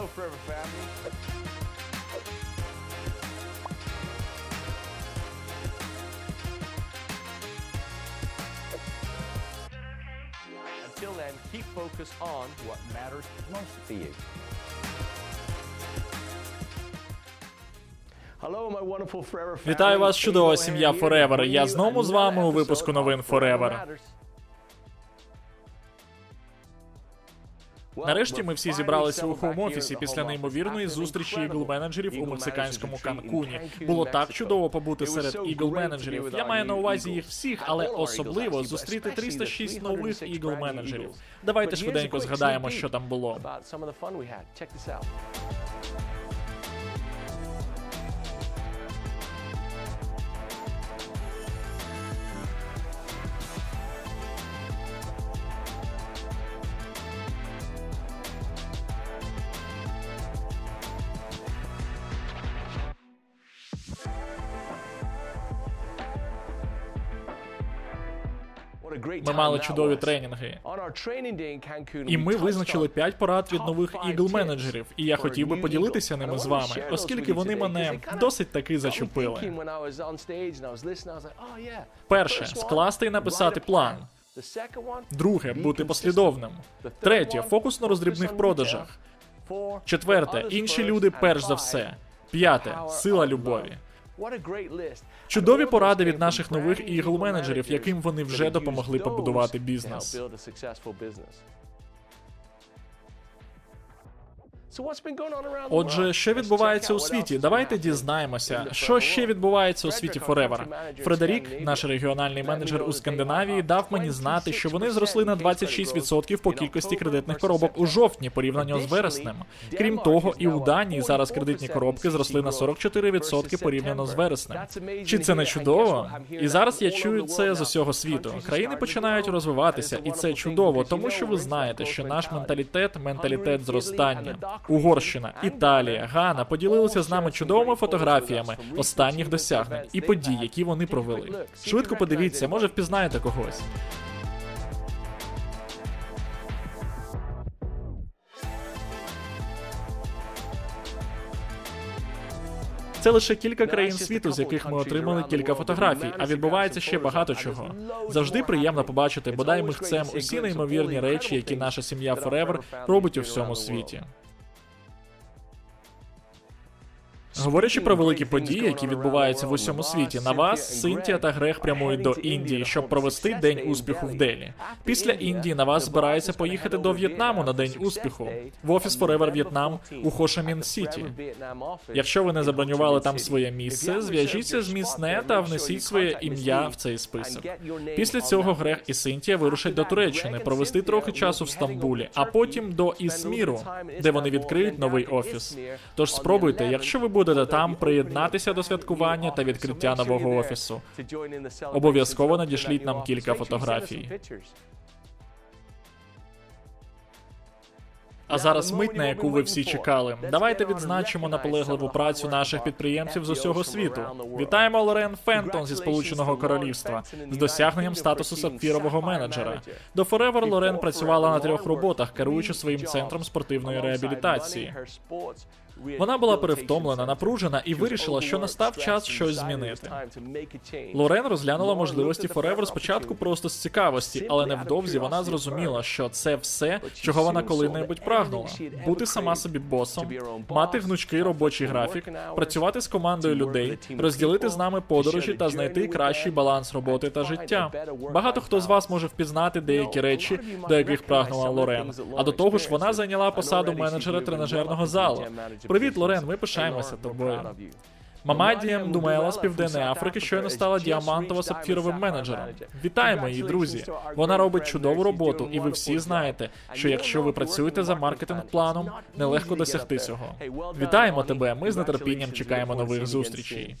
Hello, Forever family. Until then, keep focused on what matters most to you. Hello, my wonderful Forever family. Вітаю вас, чудова сім'я Forever. Я знову з вами у випуску новин Forever Нарешті ми всі зібралися у хоум-офісі після неймовірної зустрічі ігл-менеджерів у мексиканському Канкуні. Було так чудово побути серед ігл-менеджерів. Я маю на увазі їх всіх, але особливо зустріти especially the 306 нових 306 brand new ігл-менеджерів. Давайте швиденько згадаємо, що там було. Ми мали чудові тренінги. І ми визначили 5 порад від нових ігл-менеджерів, і я хотів би поділитися ними з вами, оскільки вони мене досить таки зачепили. "Oh, yeah." Перше скласти і написати план. Друге бути послідовним. Третє фокус на роздрібних продажах. Четверте інші люди перш за все. П'яте сила любові. Чудові поради від наших нових brand ігл-менеджерів, яким вони вже допомогли побудувати бізнес. Отже, що відбувається у світі? Давайте дізнаємося, що ще відбувається у світі in Фредерік, наш регіональний менеджер у Скандинавії, дав мені знати, що вони зросли на 26% по кількості кредитних коробок у жовтні порівняно з вереснем. Крім того, і у Данії зараз кредитні коробки зросли на 44% порівняно з вереснем. Чи це не чудово? І зараз я чую це з усього світу. Країни починають розвиватися, і це чудово, тому що ви знаєте, що наш менталітет менталітет зростання. Угорщина, Італія, Гана поділилися з нами чудовими фотографіями останніх досягнень і подій, які вони провели. Швидко подивіться, може впізнаєте когось. Це лише кілька країн світу, з яких ми отримали кілька фотографій, а відбувається ще багато чого. Завжди приємно побачити бодай михцем усі неймовірні речі, які наша сім'я Forever робить у всьому світі. Говорячи про великі події, які відбуваються в усьому світі, на вас Синтія та Грег прямують до Індії, щоб провести день успіху в Делі. Після Індії на вас збирається поїхати до В'єтнаму на день успіху в офіс Forever В'єтнам у Хошамін Сіті. Якщо ви не забронювали там своє місце, зв'яжіться з місне та внесіть своє ім'я в цей список. Після цього Грег і Синтія вирушать до Туреччини провести трохи часу в Стамбулі, а потім до Ізміру, де вони відкриють новий офіс. Тож спробуйте, якщо ви будете там, приєднатися до святкування та відкриття нового офісу. Обов'язково надішліть нам кілька фотографій. А зараз мить, на яку ви всі чекали. Давайте відзначимо наполегливу працю наших підприємців з усього світу. Вітаємо Лорен Фентон зі Сполученого Королівства з досягненням статусу сапфірового менеджера. До Forever Лорен працювала на трьох роботах, керуючи своїм центром спортивної реабілітації. Вона була перевтомлена, напружена і вирішила, що настав час щось змінити. Лорен розглянула можливості Forever спочатку просто з цікавості, але невдовзі вона зрозуміла, що це все, чого вона коли-небудь прагнула: бути сама собі босом, мати гнучкий робочий графік, працювати з командою людей, розділити з нами подорожі та знайти кращий баланс роботи та життя. Багато хто з вас може впізнати деякі речі, до яких прагнула Лорен. А до того ж, вона зайняла посаду менеджера тренажерного залу. Привіт, Лорен, ми пишаємося тобою. Мамадієм Думела з Південної Африки щойно стала діамантово-сапфіровим менеджером. Вітаємо її, друзі! Вона робить чудову роботу, і ви всі знаєте, що якщо ви працюєте за маркетинг-планом, нелегко досягти цього. Вітаємо тебе! Ми з нетерпінням чекаємо нових зустрічей.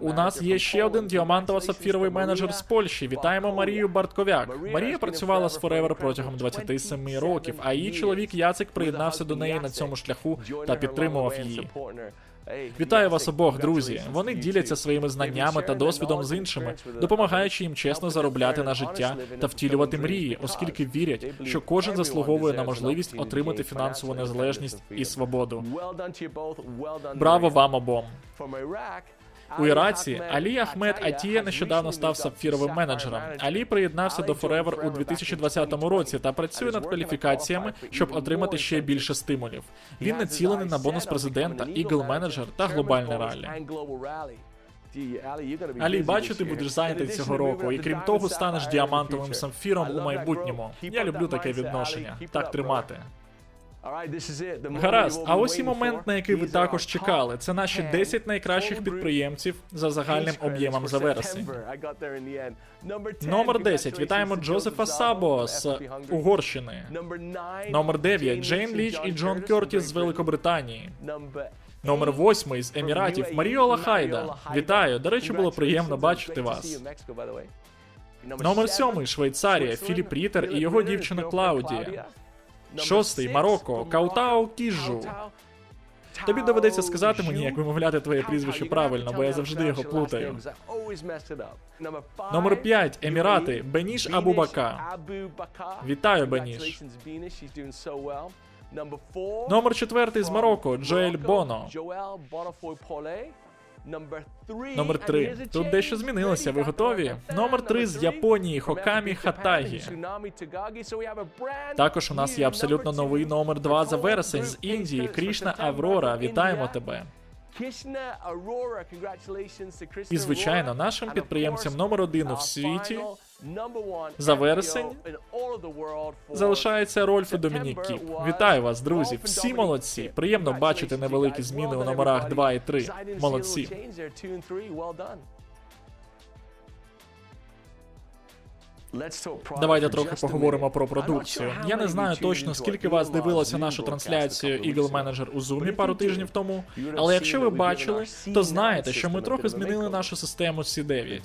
У нас є ще один діамантово-сапфіровий менеджер з Польщі. Вітаємо Марію Бартковяк. Марія працювала з Forever протягом 27 років, а її чоловік Яцик приєднався до неї на цьому шляху та підтримував її. Вітаю вас обох, друзі. Вони діляться своїми знаннями та досвідом з іншими, допомагаючи їм чесно заробляти на життя та втілювати мрії, оскільки вірять, що кожен заслуговує на можливість отримати фінансову незалежність і свободу. Браво вам обом! У Іраці Алі Ахмед Атія нещодавно став сапфіровим менеджером. Алі приєднався до Forever у 2020 році та працює над кваліфікаціями, щоб отримати ще більше стимулів. Він націлений на бонус президента, Eagle менеджер та глобальне ралі. Алі, бачу, ти будеш зайнятий цього року, і крім того, станеш діамантовим самфіром у майбутньому. Я люблю таке відношення. Так тримати. Гаразд, а ось і момент, на який ви також чекали. Це наші 10 найкращих підприємців за загальним об'ємом за вересень. Номер 10. Вітаємо Джозефа Сабо з Угорщини. Номер 9. Джейн Ліч і Джон Кертіс з Великобританії. Номер 8 з Еміратів Маріо Лахайда. Вітаю. До речі, було приємно бачити вас. Номер 7 Швейцарія Філіп Рітер і його дівчина Клаудія. Шостий Марокко Каутао Кіжу. Тобі доведеться сказати мені, як вимовляти твоє прізвище правильно, бо я завжди його плутаю. Номер 5 Емірати Беніш Абубака. Вітаю, Беніш. Номер 4 з Марокко Джоель Боно. Номер 3. Тут дещо змінилося. Ви готові? Номер 3 з Японії Хокамі Хатагі. Також у нас є абсолютно новий номер 2 за вересень з Індії Крішна Аврора. Вітаємо тебе. І звичайно, нашим підприємцям номер один у світі за вересень залишається Рольф і Домінік. Вітаю вас, друзі! Всі молодці! Приємно бачити невеликі зміни у номерах 2 і 3. Молодці. Давайте трохи поговоримо про продукцію. Я не знаю точно, скільки вас дивилося нашу трансляцію Eagle Manager у Zoom пару тижнів тому. Але якщо ви бачили, то знаєте, що ми трохи змінили нашу систему C9.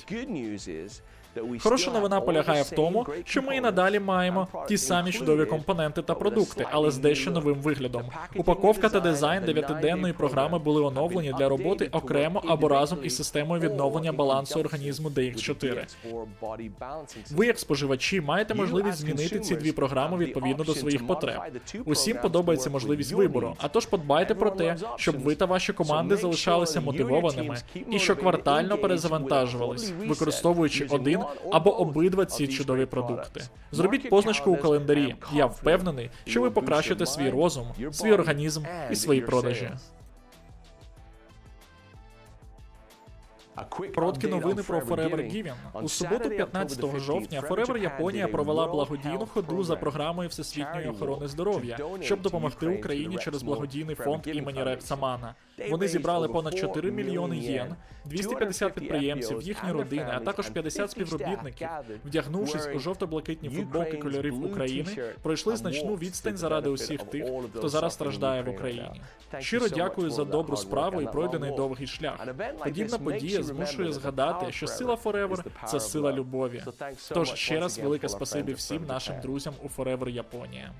Хороша новина полягає в тому, що ми і надалі маємо ті самі чудові компоненти та продукти, але з дещо новим виглядом. Упаковка та дизайн дев'ятиденної програми були оновлені для роботи окремо або разом із системою відновлення балансу організму DX4. Ви, як споживачі, маєте можливість змінити ці дві програми відповідно до своїх потреб. Усім подобається можливість вибору. А тож подбайте про те, щоб ви та ваші команди залишалися мотивованими і щоквартально перезавантажувались, використовуючи один або обидва ці чудові продукти. Зробіть позначку у календарі. Я впевнений, що ви покращите свій розум, свій організм і свої продажі. Короткі новини про Forever Giving. У суботу, 15 жовтня, Forever Японія провела благодійну ходу за програмою Всесвітньої охорони здоров'я, щоб допомогти Україні через благодійний фонд імені Рекса Мана. Вони зібрали понад 4 мільйони єн, 250 підприємців, їхні родини, а також 50 співробітників, вдягнувшись у жовто-блакитні футболки кольорів України, пройшли значну відстань заради усіх тих, хто зараз страждає в Україні. Щиро дякую за добру справу і пройдений довгий шлях. Подібна подія змушує згадати, що сила Forever – це сила любові. Тож ще раз велике спасибі всім нашим друзям у Forever Японія.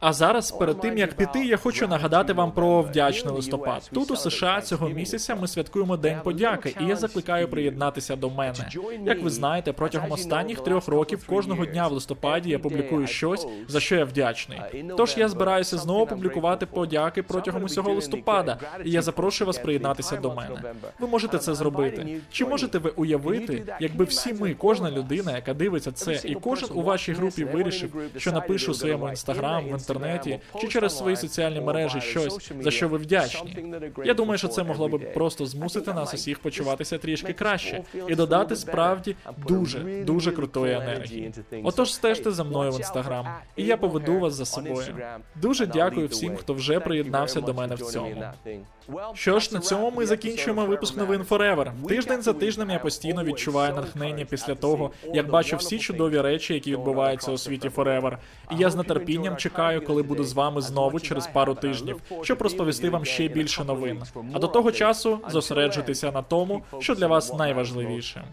А зараз, перед тим як піти, я хочу нагадати вам про вдячний листопад. Тут у США цього місяця ми святкуємо День подяки, і я закликаю приєднатися до мене. Як ви знаєте, протягом останніх трьох років кожного дня в листопаді я публікую щось, за що я вдячний. Тож я збираюся знову публікувати подяки протягом усього листопада, і я запрошую вас приєднатися до мене. Ви можете це зробити. Чи можете ви уявити, якби всі ми, кожна людина, яка дивиться це, і кожен у вашій групі вирішив, що напишу своєму інстаграм в інтернеті чи через свої соціальні мережі щось, за що ви вдячні. Я думаю, що це могло би просто змусити нас усіх почуватися трішки краще і додати справді дуже дуже крутої енергії. Отож, стежте за мною в інстаграм, і я поведу вас за собою. Дуже дякую всім, хто вже приєднався до мене в цьому. Що ж, на цьому ми закінчуємо випуск новин Forever. Тиждень за тижнем я постійно відчуваю натхнення після того, як бачу всі чудові речі, які відбуваються у світі Forever. І я з нетерпінням чекаю, коли буду з вами знову через пару тижнів, щоб розповісти вам ще більше новин. А до того часу зосереджуйтеся на тому, що для вас найважливіше.